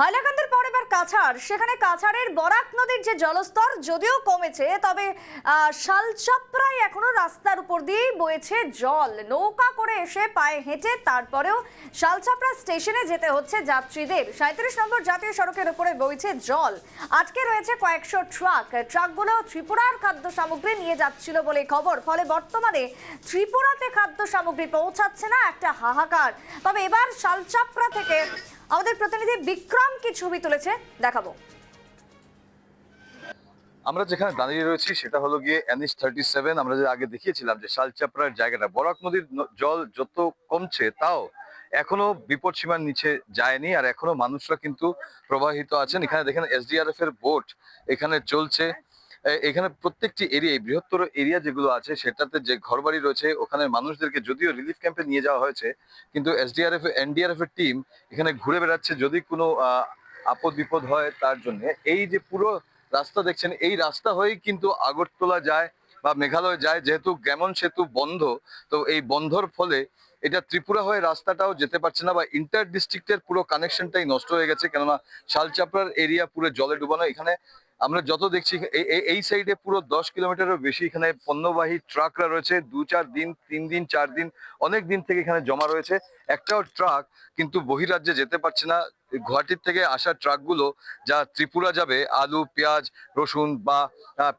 হাইলাকান্দির পর এবার কাছাড়। সেখানে কাছাড়ের বরাক নদীর যে জলস্তর, যদিও কমেছে, তবে শালচাপড়ায় এখনও রাস্তার উপর দিয়েই বয়েছে জল। নৌকা করে এসে পায়ে হেঁটে তারপরেও শালচাপড়া স্টেশনে যেতে হচ্ছে যাত্রীদের। সাঁত্রিশ নম্বর জাতীয় সড়কের উপরে বইছে জল। আটকে রয়েছে কয়েকশো ট্রাক। ট্রাকগুলো ত্রিপুরার খাদ্য সামগ্রী নিয়ে যাচ্ছিল বলে খবর। ফলে বর্তমানে ত্রিপুরাতে খাদ্য সামগ্রী পৌঁছাচ্ছে না, একটা হাহাকার। তবে এবার শালচাপড়া থেকে আমাদের প্রতিনিধি বিক্রম কি ছবি তুলেছে? দেখাবো। আমরা যেখানে দাঁড়িয়ে রয়েছি সেটা হলো গিয়ে এনএস থার্টি সেভেন আমরা যে আগে দেখিয়েছিলাম যে শালচাপড়ার জায়গাটা, বরাক নদীর জল যত কমছে তাও এখনও বিপদ সীমার নিচে যায়নি আর এখনও মানুষরা কিন্তু প্রবাহিত আছেন। এখানে দেখেন এসডিআরএফ এর বোট এখানে চলছে। এখানে প্রত্যেকটি এরিয়ায় বৃহত্তর এরিয়া যেগুলো আছে, সেটাতে যে ঘরবাড়ি রয়েছে, ওখানে মানুষদেরকে যদিও রিলিফ ক্যাম্পে নিয়ে যাওয়া হয়েছে, কিন্তু এসডিআরএফ এনডিআরএফ এর টিম এখানে ঘুরে বেড়াচ্ছে যদি কোনো আপদ বিপদ হয় তার জন্য। এই যে পুরো রাস্তা দেখছেন, এই রাস্তা হয়েই কিন্তু আগরতলা যায় বা মেঘালয় যায়, যেহেতু গ্যামন সেতু বন্ধ, তো এই বন্ধর ফলে এটা ত্রিপুরা হয়ে রাস্তাটাও যেতে পারছে না বা ইন্টার ডিস্ট্রিক্টের পুরো কানেকশনটাই নষ্ট হয়ে গেছে, কেননা শালচাপড়ার এরিয়া পুরো জলে ডুবানো, এখানে আমরা যত দেখছি এই- সাইডে পুরো দশ কিলোমিটারেরও বেশি এখানে পণ্যবাহী ট্রাকরা রয়েছে। দু চার দিন, তিন দিন, চার দিন, অনেক দিন থেকে এখানে জমা রয়েছে। একটাও ট্রাক কিন্তু বহিরাজ্যে যেতে পারছে না। গুয়াহাটির থেকে আসা ট্রাকগুলো যা ত্রিপুরা যাবে, আলু, পেঁয়াজ, রসুন বা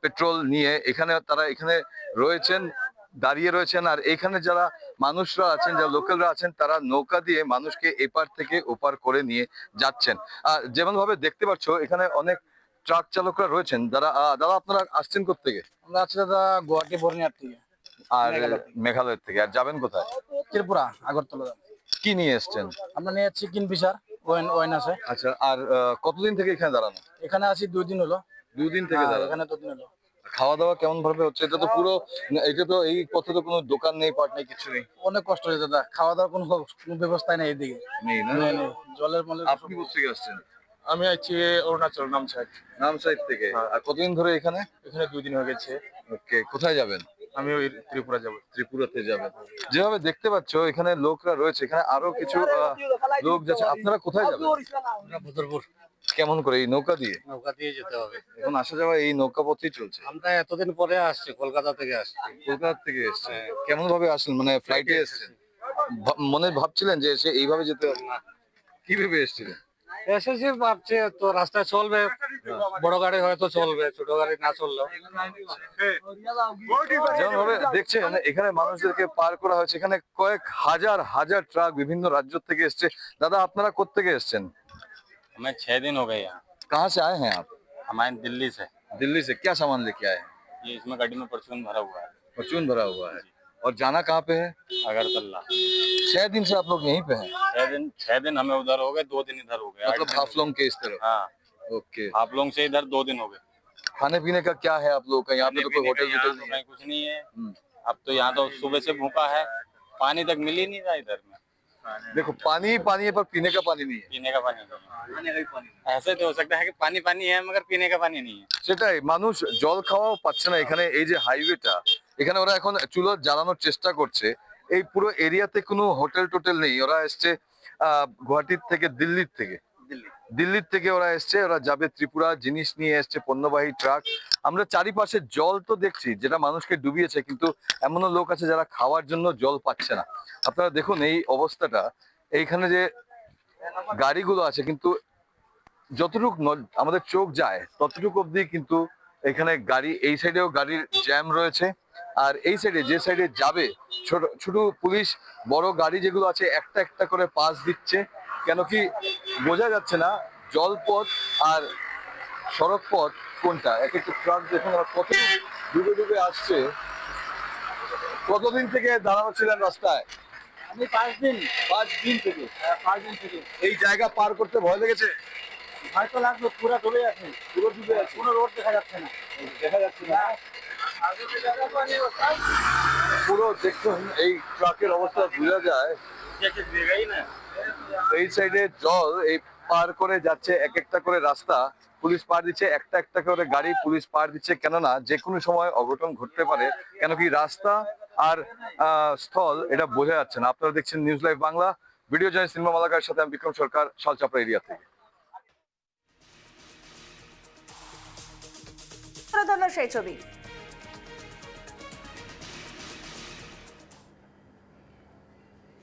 পেট্রোল নিয়ে এখানে তারা এখানে রয়েছেন, দাঁড়িয়ে রয়েছেন। আর এখানে যারা মানুষরা আছেন, যারা লোকালরা আছেন, তারা নৌকা দিয়ে মানুষকে এপার থেকে ওপার করে নিয়ে যাচ্ছেন। আর যেমন ভাবে দেখতে পাচ্ছ, এখানে অনেক ট্রাক চালকরা রয়েছেন যারা দাদা আপনারা আসছেন থেকে আমরা আছি দাদা গুয়াহাটি বর্নিয়ার থেকে। আর মেঘালয় থেকে। আর যাবেন কোথায়? ত্রিপুরা আগরতলা। কি নিয়ে এসছেন? আমরা নিয়ে যাচ্ছি কিন ফিশার ওয়েন ওয়েন আছে। আচ্ছা আর কতদিন থেকে এখানে দাঁড়ানো? এখানে আছি দুই দিন হলো। দুদিন থেকে হ্যাঁ, এখানে দুদিন হলো। খাওয়া দাওয়া কেমন ভাবে হচ্ছে? এটা তো পুরো এটা তো এই পথে তো কোনো দোকান নেই পাট নেই কিছু নেই। অনেক কষ্ট হয়েছে দাদা। খাওয়া দাওয়ার কোনো কোনো ব্যবস্থাই নেই এদিকে। নেই না। জলের মলে আপনি কোথা থেকে আসছেন? আমি আছি অরুণাচল নামছাট নাম সাইড থেকে আর কতদিন ধরে এখানে? এখানে দুই দিন হয়ে গেছে। ওকে কোথায় যাবেন? আমি ওই ত্রিপুরা যাব। ত্রিপুরাতে যাবেন। যেভাবে দেখতে পাচ্ছ এখানে লোকরা রয়েছে এখানে আরও কিছু আহ, লোক যাচ্ছে। আপনারা কোথায় যাবেন? আমরা ভদ্রপুর। কেমন করে এই নৌকা দিয়ে? নৌকা দিয়ে যেতে হবে। এখন আসা যাওয়া এই নৌকা পথেই চলছে। আমরা এতদিন পরে আসছি কলকাতা থেকে আসছি। কলকাতা থেকে এসছে কেমন ভাবে আসলেন? মানে ফ্লাইটে এসেছেন? মনে ভাবছিলেন যে এসে এইভাবে যেতে হবে? না। কি ভেবে এসেছিলেন? এসেছি ভাবছে তো রাস্তায় চলবে বড় গাড়ি হয়তো চলবে ছোট গাড়ি না চললেও যেমন ভাবে দেখছেন এখানে মানুষদেরকে পার করা হয়েছে এখানে কয়েক হাজার হাজার ট্রাক বিভিন্ন রাজ্য থেকে এসছে দাদা আপনারা কোত্থেকে এসছেন हमें छह दिन हो गए यहाँ कहाँ से आए हैं आप हमारे दिल्ली से दिल्ली से क्या सामान लेके आए हैं ये इसमें गाड़ी में परचून भरा हुआ है परचून भरा हुआ है और जाना कहाँ पे है अगरतला छह दिन से आप लोग यहीं पे हैं छह दिन छह दिन हमें उधर हो गए दो दिन इधर हो गए आठ मतलब दिन- हाफलोंग के इस तरफ हाँ ओके हाफलोंग से इधर दो दिन हो गए खाने पीने का क्या है आप लोगों का यहाँ पे तो कोई खाने होटल पीने का वोटल यहाँ तो नहीं है कहीं कुछ नहीं है हम्म। अब तो यहाँ तो सुबह से भूखा है पानी तक मिल ही नहीं रहा इधर में देखो पानी ही पानी है पर पीने का पानी नहीं है पीने का पानी नहीं है ऐसे तो हो सकता है कि पानी पानी है मगर पीने का पानी नहीं है সেটাই মানুষ জল খাওয়াও পাচ্ছে না এখানে এই যে হাইওয়েটা এখানে ওরা এখন চুলো জ্বালানোর চেষ্টা করছে। এই পুরো এরিয়াতে কোনো হোটেল টোটেল নেই। ওরা এসছে আহ, গুয়াহাটির থেকে দিল্লির থেকে। দিল্লির থেকে ওরা এসছে ওরা যাবে ত্রিপুরা জিনিস নিয়ে এসছে পণ্যবাহী ট্রাক। আমরা চারিপাশে জল তো দেখছি যেটা মানুষকে ডুবিয়েছে কিন্তু এমনও লোক আছে যারা খাওয়ার জন্য জল পাচ্ছে না। আপনারা দেখুন এই অবস্থাটা। এইখানে যে গাড়িগুলো আছে কিন্তু যতটুক আমাদের চোখ যায় ততটুকু অব্দি কিন্তু এখানে গাড়ি এই সাইডেও গাড়ির জ্যাম রয়েছে। আর এই সাইডে যে সাইডে যাবে ছোট ছোট পুলিশ বড় গাড়ি যেগুলো আছে একটা একটা করে পাস দিচ্ছে। কেন কি বোঝা যাচ্ছে না জলপথ আর সড়ক পথ কোনটা? এক একটা ট্রাক দেখুন কত ডুবে ডুবে আসছে। কতদিন থেকে দাঁড়ানো ছিলেন রাস্তায়? আমি পাঁচ দিন। পাঁচ দিন থেকে? পাঁচ দিন থেকে। এই জায়গা পার করতে ভয় লেগেছে? হয়তো লাগবে পুরা ডুবে আছে। পুরো ডুবে আছে। কোনো রোড দেখা যাচ্ছে না। দেখা যাচ্ছে না। পুরো দেখুন, এই ট্রাকের অবস্থা বোঝা যায়। এই সাইডে জল এই পার করে যাচ্ছে এক একটা করে রাস্তা। পুলিশ পার দিচ্ছে, একটা একটা করে গাড়ি পুলিশ পার দিচ্ছে, কেননা যে কোনো সময় অঘটন ঘটতে পারে, কেন কি রাস্তা আর স্থল এটা বোঝা যাচ্ছে না। আপনারা দেখছেন news live Bangla, video Joy cinema Malakar সাথে আমি বিক্রম সরকার সালচাপড়া এরিয়া থেকে। সেই ছবি।